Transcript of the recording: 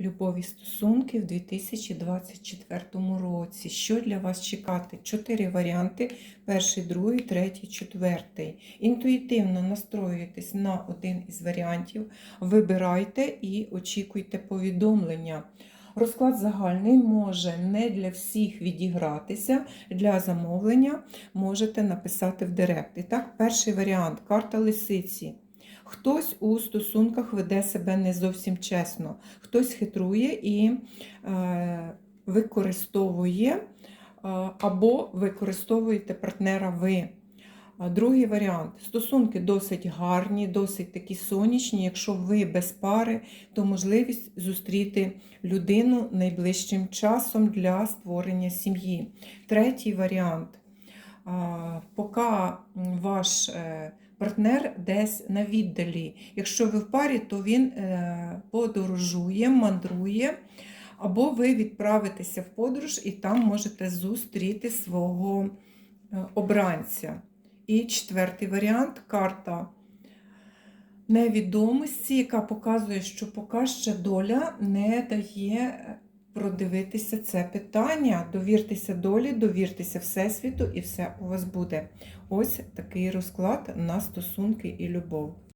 любові стосунки в 2024 році. Що для вас чекати? Чотири варіанти: перший, другий, третій, четвертий. Інтуїтивно настроюєтесь на один із варіантів, вибирайте і очікуйте повідомлення. Розклад загальний може не для всіх відігратися. Для замовлення можете написати в директ. І так, перший варіант карта лисиці. Хтось у стосунках веде себе не зовсім чесно, хтось хитрує і е, використовує е, або використовуєте партнера ви. Другий варіант. Стосунки досить гарні, досить такі сонячні. Якщо ви без пари, то можливість зустріти людину найближчим часом для створення сім'ї. Третій варіант. Поки ваш е, партнер десь на віддалі. Якщо ви в парі, то він е, подорожує, мандрує, або ви відправитеся в подорож і там можете зустріти свого е, обранця. І четвертий варіант карта невідомості, яка показує, що поки ще доля не дає продивитися це питання. Довіртеся долі, довіртеся Всесвіту, і все у вас буде. Ось такий розклад на стосунки і любов.